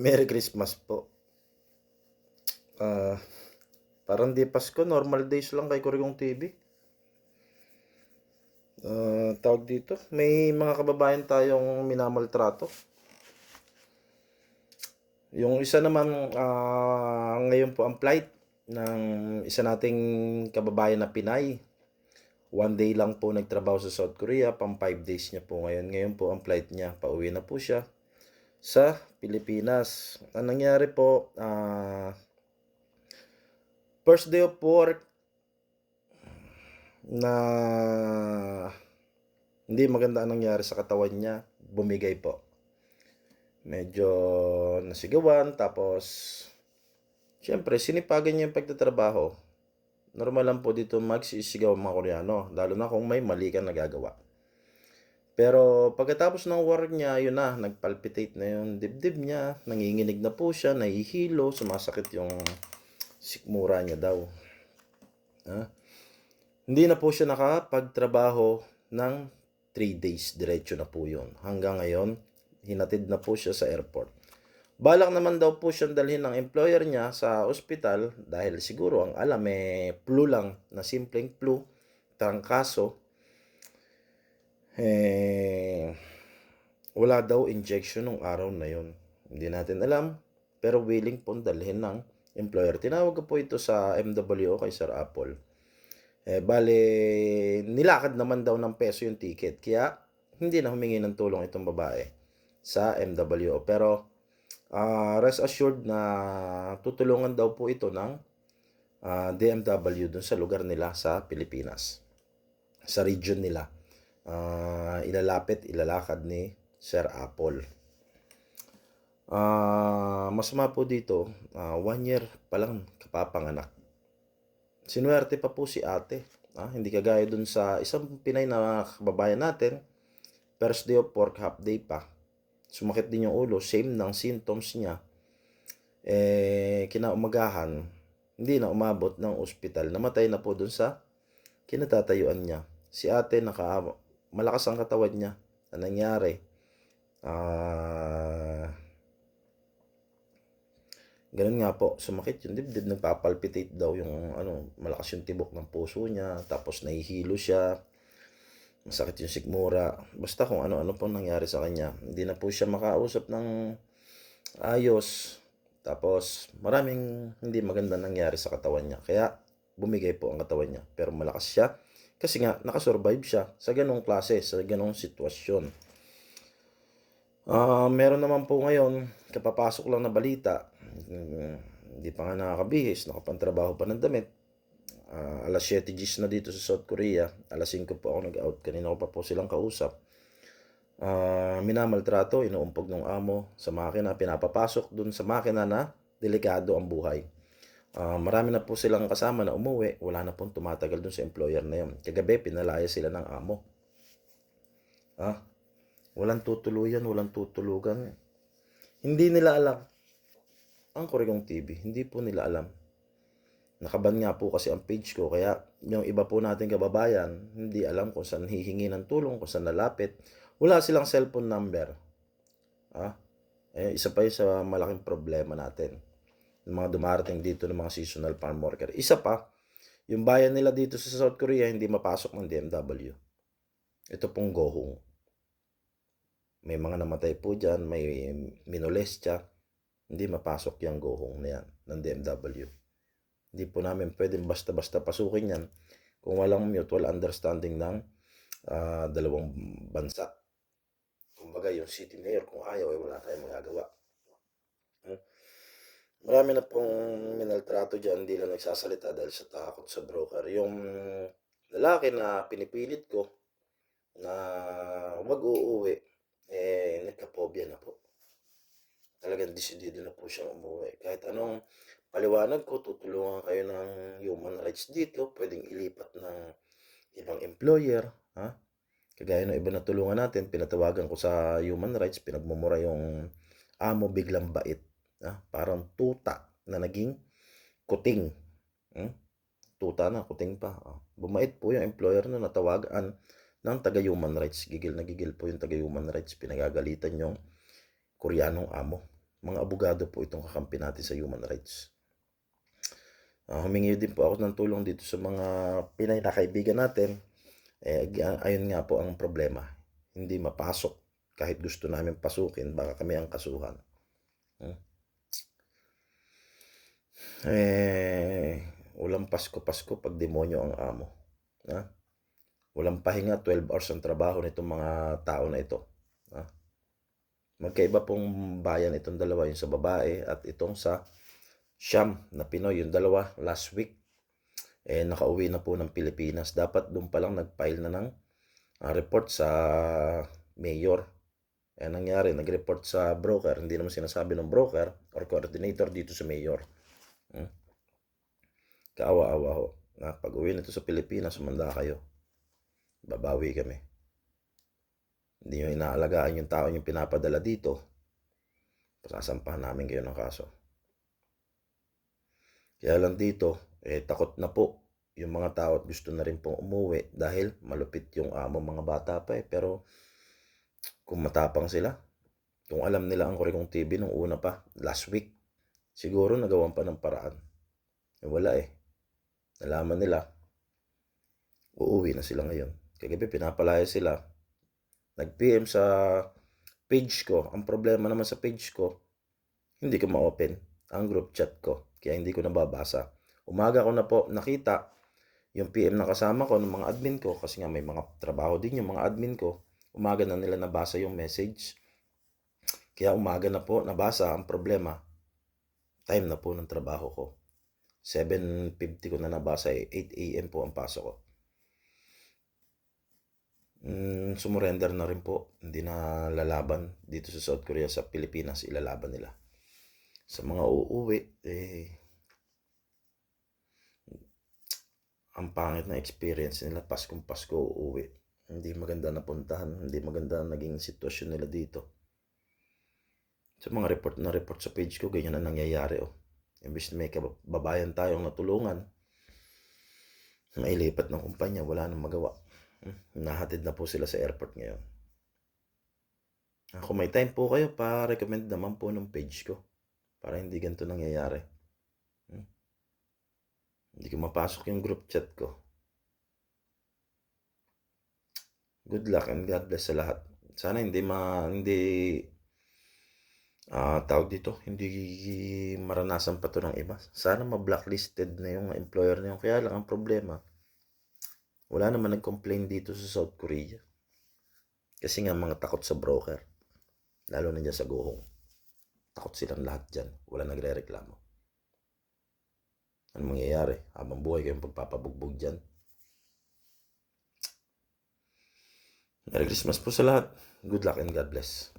Merry Christmas po. Ah, parang di Pasko, normal days lang kay Kurigong TV. Ah, tawag dito, may mga kababayan tayong minamaltrato. Yung isa naman, ah, ngayon po ang flight ng isa nating kababayan na Pinay. One day lang po nagtrabaho sa South Korea, pang 5 days niya po ngayon. Ngayon po ang flight niya, pauwi na po siya sa Pilipinas. Ang nangyari po, ah, first day of work na hindi maganda ang nangyari sa katawan niya, bumigay po. Medyo nasigawan, tapos Siyempre, sinipagan niya yung pagtatrabaho. Normal lang po dito magsisigaw ang mga Koreano, lalo na kung may mali kang nagagawa. Pero pagkatapos ng work niya, yun na, nagpalpitate na yung dibdib niya, nanginginig na po siya, nahihilo, sumasakit yung sikmura niya daw. Ha? Hindi na po siya nakapagtrabaho ng 3 days, diretso na po yun. Hanggang ngayon, hinatid na po siya sa airport. Balak naman daw po siyang dalhin ng employer niya sa ospital dahil siguro ang alam eh flu lang na simpleng flu, trangkaso. Eh, wala daw injection nung araw na yon. Hindi natin alam pero willing po dalhin ng employer. Tinawag ko po ito sa MWO kay Sir Apple. Eh, bale, nilakad naman daw ng peso yung ticket. Kaya, hindi na humingi ng tulong itong babae sa MWO. Pero, uh, rest assured na tutulungan daw po ito ng uh, DMW dun sa lugar nila sa Pilipinas. Sa region nila. Uh, ilalapit, ilalakad ni Sir Apple. Uh, masama po dito, uh, one year pa lang kapapanganak. Sinuwerte pa po si ate. Ah, hindi kagaya dun sa isang Pinay na kababayan natin, first day of work, half day pa sumakit din yung ulo, same ng symptoms niya, eh, kinaumagahan, hindi na umabot ng ospital. Namatay na po dun sa kinatatayuan niya. Si ate, naka, malakas ang katawan niya. Ang nangyari, ah, ganun nga po, sumakit yung dibdib, nagpapalpitate daw yung, ano, malakas yung tibok ng puso niya, tapos nahihilo siya, masakit yung sigmura. Basta kung ano-ano po nangyari sa kanya. Hindi na po siya makausap ng ayos. Tapos maraming hindi maganda nangyari sa katawan niya. Kaya bumigay po ang katawan niya. Pero malakas siya. Kasi nga, nakasurvive siya sa ganong klase, sa ganong sitwasyon. Uh, meron naman po ngayon, kapapasok lang na balita, hindi pa nga nakakabihis, nakapantrabaho pa ng damit, Uh, alas 7 Gs na dito sa South Korea. Alas 5 po ako nag-out. Kanina ko pa po silang kausap. Uh, minamaltrato, inuumpog ng amo sa makina. Pinapapasok dun sa makina na delikado ang buhay. Uh, marami na po silang kasama na umuwi. Wala na pong tumatagal dun sa employer na yun. Kagabi, pinalaya sila ng amo. Ah, walang tutuluyan, walang tutulugan. Hindi nila alam. Ang Koreong TV, hindi po nila alam Nakaban nga po kasi ang page ko. Kaya yung iba po natin kababayan, hindi alam kung saan hihingi ng tulong, kung saan lalapit. Wala silang cellphone number. Ah, eh, isa pa yun sa malaking problema natin. Yung mga dumarating dito ng mga seasonal farm worker. Isa pa, yung bayan nila dito sa South Korea, hindi mapasok ng DMW. Ito pong gohong. May mga namatay po dyan, may minolestya. Hindi mapasok yung gohong na yan ng DMW. Hindi po namin pwedeng basta-basta pasukin yan kung walang mutual understanding ng uh, dalawang bansa. Kumbaga yung city mayor, kung ayaw ay wala tayong magagawa. Marami na pong minaltrato dyan, hindi lang nagsasalita dahil sa takot sa broker. Yung lalaki na pinipilit ko na wag uuwi, eh, nagka-phobia na po. Talagang decidido na po siyang umuwi. Kahit anong paliwanag ko, tutulungan kayo ng human rights dito, pwedeng ilipat ng ibang employer, ha? Kagaya ng iba na tulungan natin, pinatawagan ko sa human rights, pinagmumura yung amo biglang bait, ha? Parang tuta na naging kuting. Hmm? Tuta na, kuting pa. Ha? Bumait po yung employer na natawagan ng taga-human rights. Gigil na gigil po yung taga-human rights. Pinagagalitan yung koreanong amo. Mga abogado po itong kakampi natin sa human rights. Ah, humingi din po ako ng tulong dito sa mga Pinay na kaibigan natin. Eh, ag- ayun nga po ang problema. Hindi mapasok. Kahit gusto namin pasukin, baka kami ang kasuhan. Hmm. Eh, walang Pasko-Pasko pag demonyo ang amo. Ha? Walang pahinga, 12 hours ang trabaho nitong mga tao na ito. Ha? Magkaiba pong bayan itong dalawa, yung sa babae at itong sa Siyam na Pinoy, yung dalawa last week. Eh, nakauwi na po ng Pilipinas. Dapat doon pa lang nag-file na ng ah, report sa mayor. Eh, nangyari, nag-report sa broker. Hindi naman sinasabi ng broker or coordinator dito sa mayor. Hmm? Kaawa-awa ho. Na pag uwi nito sa Pilipinas, sumanda kayo. Babawi kami. Hindi nyo inaalagaan yung tao yung pinapadala dito. Pasasampahan namin kayo ng kaso. Kaya lang dito, eh, takot na po yung mga tao at gusto na rin pong umuwi dahil malupit yung amo mga bata pa eh. Pero kung matapang sila, kung alam nila ang Kurikong TV nung una pa, last week, siguro nagawan pa ng paraan. Eh, wala eh. Nalaman nila, uuwi na sila ngayon. Kagabi pinapalaya sila. Nag-PM sa page ko. Ang problema naman sa page ko, hindi ko ma-open ang group chat ko. Kaya hindi ko nababasa. Umaga ko na po nakita yung PM na kasama ko ng mga admin ko kasi nga may mga trabaho din yung mga admin ko. Umaga na nila nabasa yung message. Kaya umaga na po nabasa ang problema. Time na po ng trabaho ko. 7.50 ko na nabasa eh. 8 a.m. po ang pasok ko. Mm, sumurrender na rin po. Hindi na lalaban dito sa South Korea, sa Pilipinas, ilalaban nila. Sa mga uuwi, eh, ang pangit na experience nila Paskong Pasko uuwi. Hindi maganda na puntahan, hindi maganda naging sitwasyon nila dito. Sa mga report na report sa page ko, ganyan na nangyayari oh. Imbis na may kababayan tayong natulungan, mailipat ng kumpanya, wala nang magawa. Hmm, Nahatid na po sila sa airport ngayon. Kung may time po kayo, pa-recommend naman po ng page ko. Para hindi ganito nangyayari. Hmm. Hindi ko mapasok yung group chat ko. Good luck and God bless sa lahat. Sana hindi ma hindi ah tawag dito, hindi maranasan pa to ng iba. Sana ma-blacklisted na yung employer na yun. Kaya lang ang problema, wala naman nag-complain dito sa South Korea. Kasi nga mga takot sa broker. Lalo na dyan sa Gohong. Takot silang lahat dyan. Wala nagre-reklamo. Ano mangyayari? Habang buhay kayong pagpapabugbog dyan. Merry Christmas po sa lahat. Good luck and God bless.